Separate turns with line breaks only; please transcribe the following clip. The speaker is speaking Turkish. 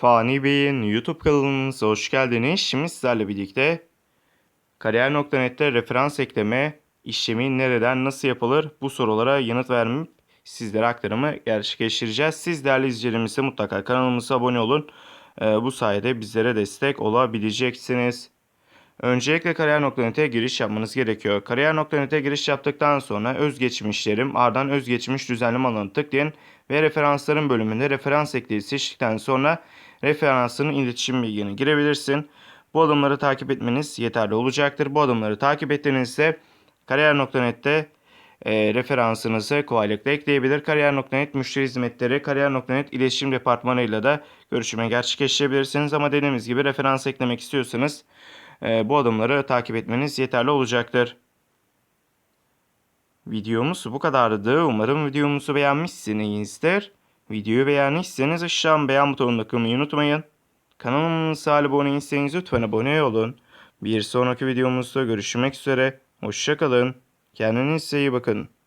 Fani Bey'in YouTube kanalımıza hoş geldiniz. Şimdi sizlerle birlikte Kariyer.net'te referans ekleme işlemi nereden nasıl yapılır bu sorulara yanıt vermeyip sizlere aktarımı gerçekleştireceğiz. Siz değerli izleyicilerimize mutlaka kanalımıza abone olun. Ee, bu sayede bizlere destek olabileceksiniz. Öncelikle Kariyer.net'e giriş yapmanız gerekiyor. Kariyer.net'e giriş yaptıktan sonra özgeçmişlerim ardından özgeçmiş düzenleme alanına tıklayın ve referansların bölümünde referans ekleyi seçtikten sonra referansının iletişim bilgini girebilirsin. Bu adımları takip etmeniz yeterli olacaktır. Bu adımları takip ettiğinizde Kariyer.net'te e, referansınızı kolaylıkla ekleyebilir. Kariyer.net müşteri hizmetleri, Kariyer.net iletişim departmanıyla da görüşme gerçekleştirebilirsiniz. Ama dediğimiz gibi referans eklemek istiyorsanız bu adımları takip etmeniz yeterli olacaktır. Videomuz bu kadardı. Umarım videomuzu beğenmişsinizdir. Videoyu beğendiyseniz aşağı beğen butonuna kılmayı unutmayın. Kanalımıza abone değilseniz lütfen abone olun. Bir sonraki videomuzda görüşmek üzere. Hoşçakalın. Kendinize iyi bakın.